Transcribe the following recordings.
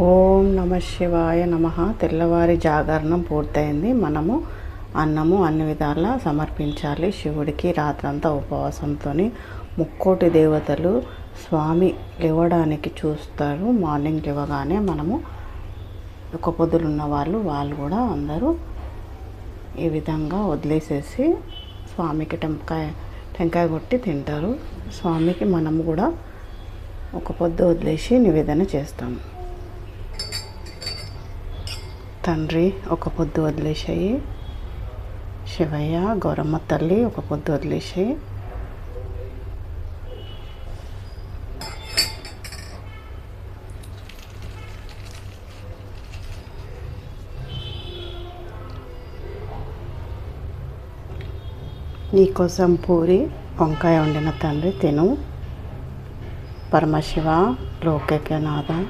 ఓం నమ శివాయ నమ. తెల్లవారి జాగరణం పూర్తయింది. మనము అన్నము అన్ని విధాలా సమర్పించాలి. శివుడికి రాత్రంతా ఉపవాసంతో ముక్కోటి దేవతలు స్వామి లేవడానికి చూస్తారు. మార్నింగ్ లేవగానే మనము ఒక పొద్దులున్న వాళ్ళు వాళ్ళు కూడా అందరూ ఈ విధంగా వదిలేసేసి స్వామికి టెంకాయ టెంకాయ కొట్టి తింటారు. స్వామికి మనము కూడా ఒక పొద్దు వదిలేసి నివేదన చేస్తాము. తండ్రి ఒక పొద్దు వదిలేసాయి. శివయ్య గౌరమ్మ తల్లి ఒక పొద్దు వదిలేసాయి. నీకోసం పూరి వంకాయ వండిన తండ్రి తిను. పరమశివ లోకనాథ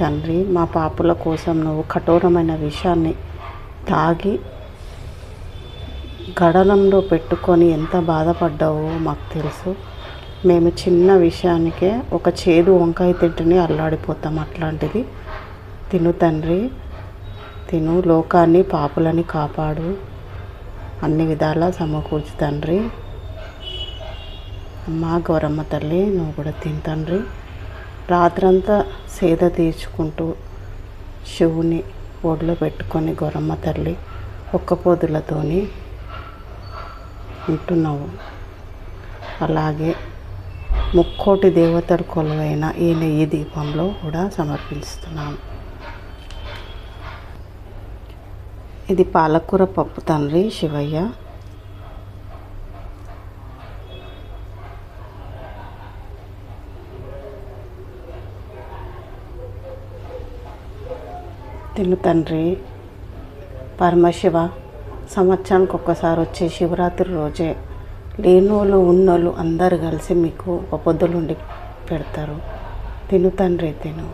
తండ్రి మా పాపుల కోసం నువ్వు కఠోరమైన విషయాన్ని తాగి గడలంలో పెట్టుకొని ఎంత బాధపడ్డావో మాకు తెలుసు. మేము చిన్న విషయానికే ఒక చేదు వంకాయ తింటూనే అల్లాడిపోతాం అట్లాంటిది. తిను తండ్రి తిను లోకాన్ని పాపులని కాపాడు. అన్ని విధాలా సమకూర్చు తండ్రి. అమ్మ గౌరమ్మ తల్లి నువ్వు కూడా తిని తండ్రి. రాత్రంతా సేద తీర్చుకుంటూ శివుని ఒడిలో పెట్టుకొని గొరమ్మ తల్లి ఒక్క పొదులతోని ఉంటున్నావు. అలాగే ముక్కోటి దేవతలు కొలువైన ఈ నెయ్యి దీపంలో కూడా సమర్పిస్తున్నాను ఇది పాలకూర పప్పు తండ్రి శివయ్య తిను తండ్రి. పరమశివ సంవత్సరానికి ఒక్కసారి వచ్చే శివరాత్రి రోజే లేనోళ్ళు ఉన్నోళ్ళు అందరు కలిసి మీకు ఒక పొద్దులుండి పెడతారు. తిను తండ్రి తిను.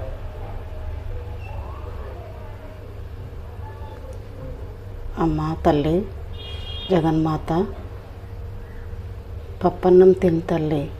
అమ్మ తల్లి జగన్మాత పప్పన్నం తిను తల్లి.